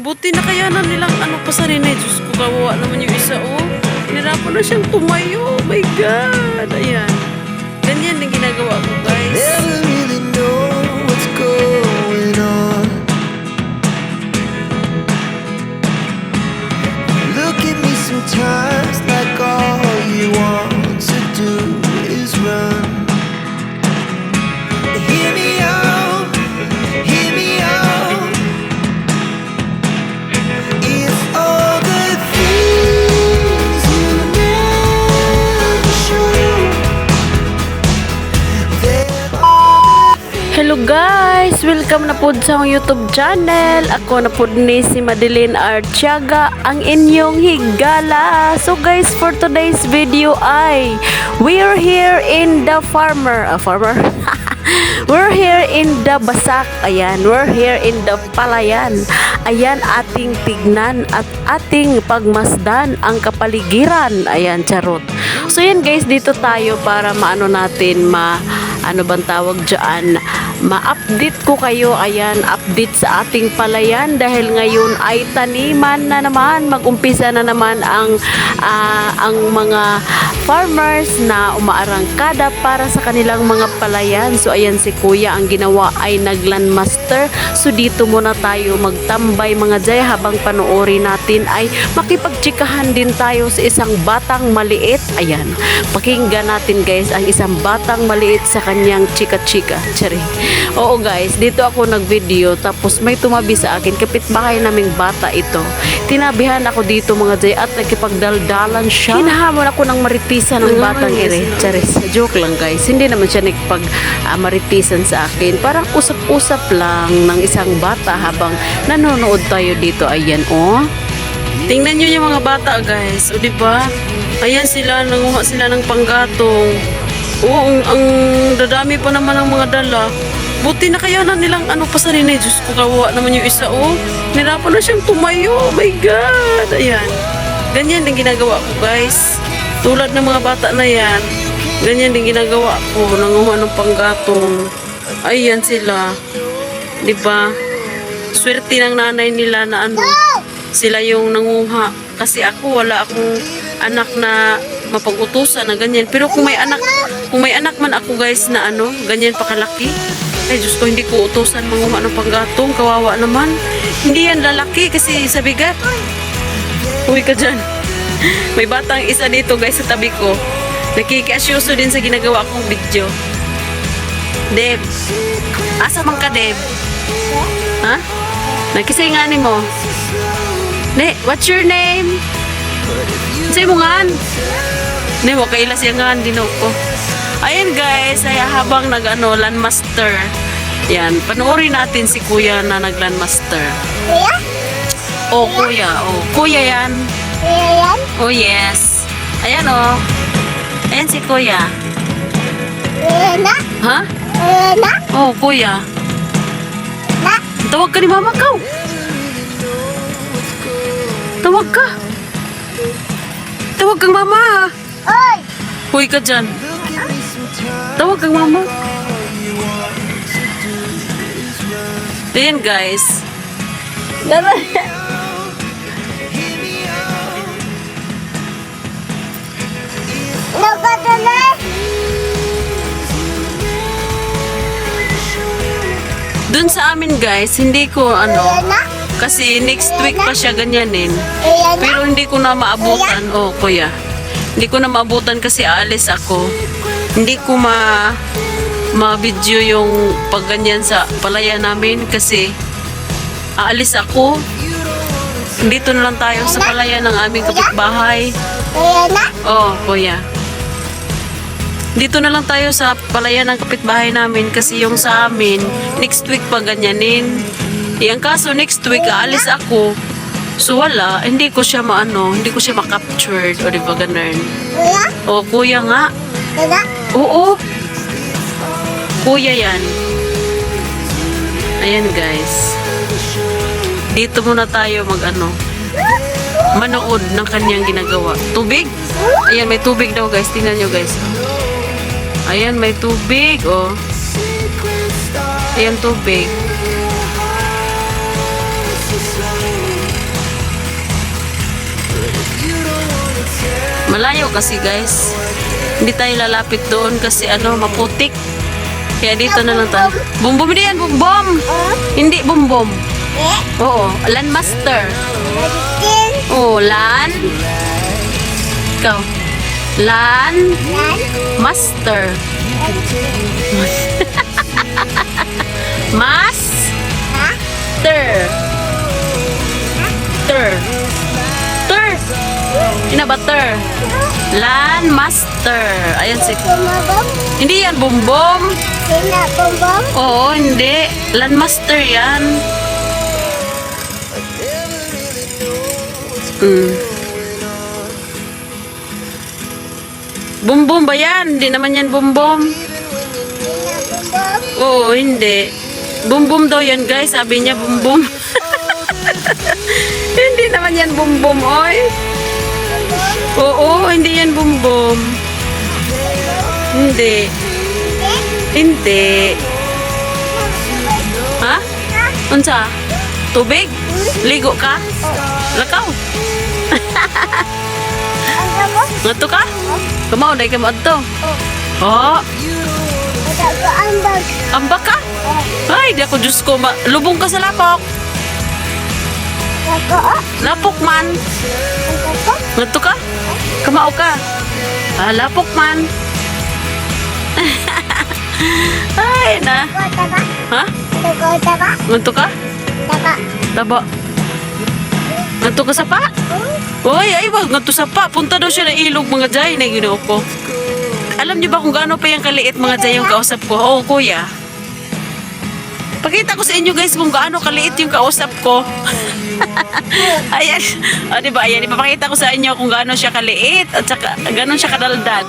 Buti na kaya na nilang ano pa sa rin eh. Diyos ko, kawawa naman yung isa, oh. Nirapan na siyang tumayo. Oh my God. Ayan. Ganyan din ginagawa ko, guys. Never really know what's going on. Look at me sometimes like all you want to do Welcome na po sa YouTube channel. Ako na po ni si Madeline Artiaga, ang inyong higala. So guys, for today's video ay we're here in the farmer. A farmer? we're here in the Basak. Ayan, we're here in the Palayan. Ayan, ating tignan at ating pagmasdan ang kapaligiran. Ayan, charot. So yan guys, dito tayo para maano natin, ma ano bang tawag dyan, ma-update ko kayo, ayan, update sa ating palayan dahil ngayon ay taniman na naman, mag-umpisa na naman ang, ah, ang mga farmers na umaarangkada para sa kanilang mga palayan. So ayan si kuya, ang ginawa ay naglandmaster. So dito muna tayo magtambay mga jay habang panoorin natin ay makipagtsikahan din tayo sa isang batang maliit. Ayan, pakinggan natin guys ang isang batang maliit sa kanyang chika-chika. Tsari. Oo guys, dito ako nag-video tapos may tumabi sa akin. Kapitbahay naming bata ito. Tinabihan ako dito mga jay at nakipagdaldalan siya. Hinahamon ako ng maritisan ng batang ere. Charis, joke lang guys. Hindi naman siya nagpag ah, maritisan sa akin. Parang usap-usap lang ng isang bata habang nanonood tayo dito. Ayan, oh. Tingnan nyo yung mga bata guys. O di ba? Ayan sila, nanguha sila ng panggatong. Oo, ang, ang dadami pa naman ng mga dala. Buti na kaya na nilang ano pa sa rin eh. Diyos ko, kawawa naman yung isa. Oh, nirapan na siyang tumayo. Oh my God. Ayan. Ganyan din ginagawa ko guys. Tulad ng mga bata na yan. Ganyan din ginagawa ko. Nanguha ng panggatong. Ayan sila. Ba? Swerte ng nanay nila na ano. Sila yung nanguha. Kasi ako, wala akong anak na mapag-utusan na ganyan. Pero kung may anak, kung may anak man ako guys na ano, ganyan pa kalaki. Ay, Diyos ko, hindi ko utusan manguha ng panggatong. Kawawa naman. Hindi yan lalaki kasi sa bigat. Uy ka dyan. May batang isa dito guys sa tabi ko. Nakikiasyoso din sa ginagawa kong video. Deb. Asa man ka, Deb? Ha? Nagkisaynganin mo. Ne, what's your name? Say mo nga. Ne, mo kaila siya nga dino ko. Ayan guys, ay habang nag ano, landmaster. Yan, panoorin natin si kuya na nag landmaster. Kuya? Oh, kuya. Oh, kuya yan. Kuya yan? Oh, yes. Ayan oh. Ayan si kuya. Kuya na? Ha? Kuya na? Oh, kuya. Na? Tawag ka ni mama ka. Tawag ka. Tawag kang mama. Oy! Huy ka dyan. Tawag kang mama. Ayan guys. Dara. Nagkatuloy? Dun sa amin guys, hindi ko ano, kasi next week pa siya ganyanin. Pero hindi ko na maabutan. Oh, kuya. Hindi ko na maabutan kasi aalis ako. Hindi ko ma ma-video yung pagganyan sa palaya namin kasi aalis ako. Dito na lang tayo sa palaya ng aming kapitbahay. Kuya na? Oh, kuya. Dito na lang tayo sa palaya ng kapitbahay namin kasi yung sa amin, next week pa ganyanin. Ang kaso next week, aalis ako. So wala, hindi ko siya maano, hindi ko siya makaptured o di ba ganun. Kuya? O kuya nga. Kuya? Oo. Kuya yan. Ayan guys. Dito muna tayo mag ano, manood ng kanyang ginagawa. Tubig? Ayan, may tubig daw guys. Tingnan nyo guys. Ayan, may tubig. Oh. Ayan, tubig. Kasi guys. Hindi tayo lalapit doon kasi ano, maputik. Kaya dito na lang tayo. Bumbom hindi yan, bumbom! Hindi bumbom. Oo, landmaster. Oo, land. Ikaw. Land Lan. master. Land master. Ayan si. Hindi yan bumbom. Sina bumbom. Oo, hindi. Land master yan. Mm. Bumbom ba yan? Hindi naman yan bumbom. Bumbom. Oo, hindi. Bumbum daw yan, guys. Sabi niya, bumbum. hindi naman yan bumbum, oy. Oo, hindi yan bumbum. Hindi. Hindi. Ha? Unsa? Tubig? Ligo ka? Lakaw? Ngadto ka? Kamao, dahil ka mo adto. Ada ko ambag. ambak ka? Ay, di ako, Diyos ko, lubong ka sa lapok. Lapok man. Ko. Ngadto ka? Kamao ka? Ah, lapok man. Ay, na. Ha? Ngadto ka? Taba. Taba. Ngadto ka sa pa? Uy, ay, wag ngadto sa pa. Punta daw siya na ilog mga jay na ginoo ko. Alam niyo ba kung gaano pa yung kaliit mga jay yung kausap ko? Oo, kuya. Pakita ko sa inyo guys kung gaano kaliit yung kausap ko. Ayan. O, di ba? Ayan, ipapakita ko sa inyo kung gaano siya kaliit at saka gaano siya kadaldal.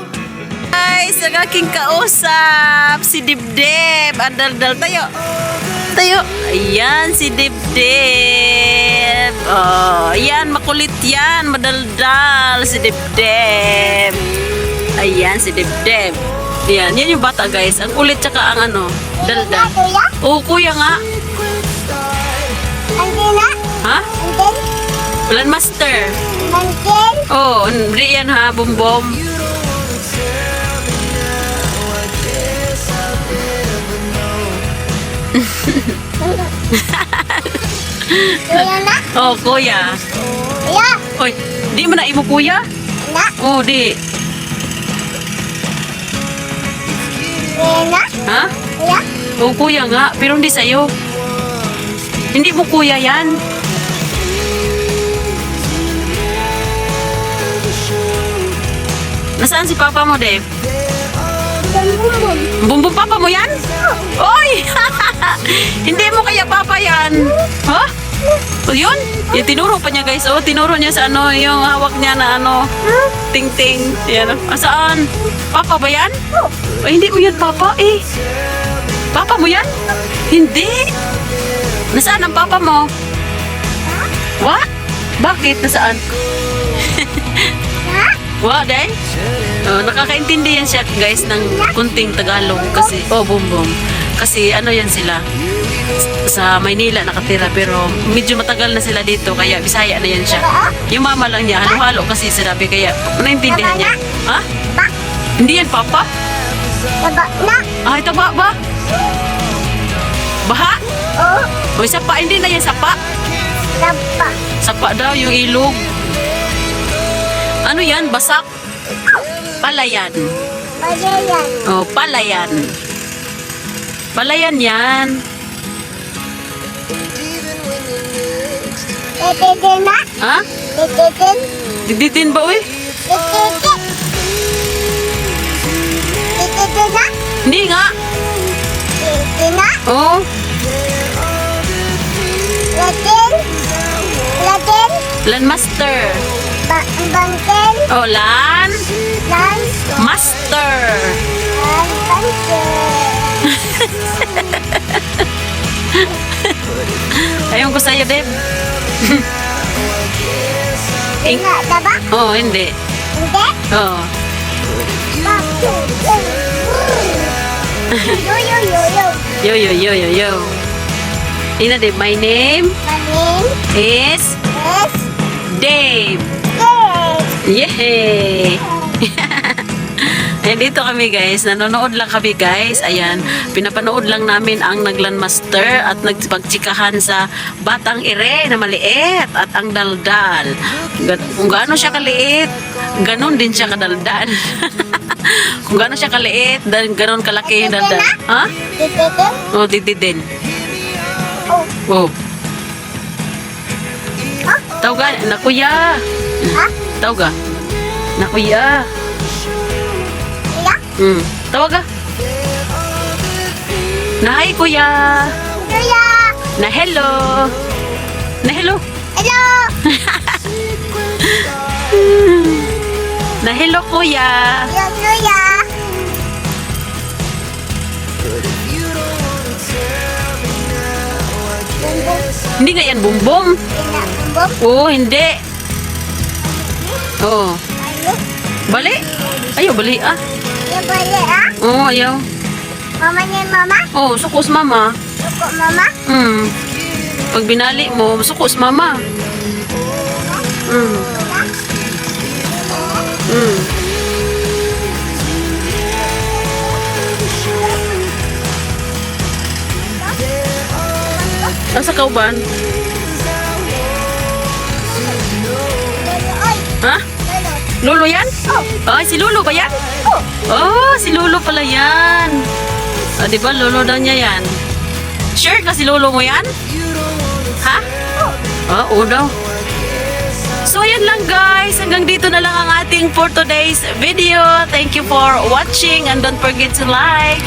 Guys, ang aking kausap, si Dibdib. Ang daldal tayo. Tayo. Ayan, si Dibdib. Oh, ayan, makulit yan. Madaldal, si Dibdib. Ayan, si Dibdib. Ayan, yan yung bata guys. Ang kulit tsaka ang ano, daldal. Kuya. Oo, kuya nga. Andina. Ha? Andin. Landmaster. Andin. Oh, hindi yan ha, bumbom. Kuya na. Oh, kuya. Kuya. Oy, di mo na imo kuya? Na. Oh, di. Ha? Kuya. Oh, kuya nga, pero hindi sa'yo. Hindi mo kuya yan. Nasaan si papa mo, Dave? Bumbum. Bumbum papa mo yan? Oy! Hindi mo kaya papa yan. Ha? O yun? Yung tinuro pa niya guys. Oh, tinuro niya sa ano, yung hawak niya na ano, ting-ting. Yan. Ah, saan? Papa ba yan? Oh, hindi ko yan papa eh. Papa mo yan? Hindi. Nasaan ang papa mo? What? Bakit? Nasaan? Wa, day? Oh, nakakaintindi yan siya guys ng kunting Tagalog kasi oh bum bum. Kasi ano yan sila sa Maynila nakatira pero medyo matagal na sila dito kaya Bisaya na yan siya. Yung mama lang niya halo-halo kasi sinabi kaya naintindihan niya. Ha? Hindi yan papa? Taba na. Ay taba ba? Baha? Oh. O sapa hindi na yan sapa. Taba. Sapa daw yung ilog. Ano yan? Basak? Palayan. Pagayan. Oh, palayan. Palayan yan. Tititin na. Ha? Tititin. Diditin ba, uy? Tititin. Tititin na. Hindi nga. Tititin na. Oh, Latin. Latin. landmaster. Ba bangken. Oh, land Lan. master. Lan. Bangken. Sa'yo, Deb. Ing- Ina taba. oh, hindi. Hindi. Oh. Ba. Yo yo yo yo. Yo, yo, yo, yo, yo. Ina, Deb, my name My name is is Dave. Ayan, dito kami guys. Nanonood lang kami guys. Ayan, pinapanood lang namin ang naglandmaster at nagpagtsikahan sa batang ire na maliit at ang daldal. Kung gaano siya kaliit, ganon din siya kadaldal. Kung gaano siya kaliit, dan ganon kalaki yung daldal. Ha? Tete. Oh, didi din. Oh. Oh. Tawag ka, nakuya. Ha? Tawag ka. Nakuya. Hmm. Tawag ka. Na hi kuya. Kuya. Na hello. Na hello. Hello. Na hello kuya. Yo, kuya. Hindi nga yan bumbong. Bumbong. Oo, hindi. Oo. Ayo. Bali. Ayaw, bali ah. Boleh ah. Oo, ayaw. Mamanya mama. Oo, sukos mama. Cukup mama. Hmm. Pag binali mo, sukos mama. Hmm. Hmm. Nasa kauban? Ha? Lolo yan? Oh. Ay, si Lolo ba yan? Oh. Oh, si Lolo pala yan. Ah, di ba, Lolo daw niya yan. Sure ka si Lolo mo yan? Ha? Ah, oo daw. So, ayan lang guys. Hanggang dito na lang ang ating for today's video. Thank you for watching and don't forget to like,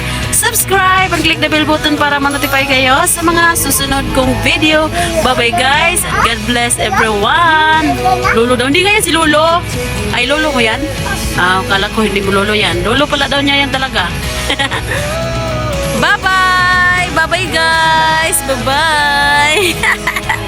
subscribe, and click the bell button para ma-notify kayo sa mga susunod kong video. Bye-bye guys. God bless everyone. Lolo daw. Hindi nga yan si Lolo. Ay, Lolo mo yan? Ah, kala ko hindi mo Lolo yan. Lolo pala daw niya yan talaga. Bye-bye! Bye-bye guys! Bye-bye!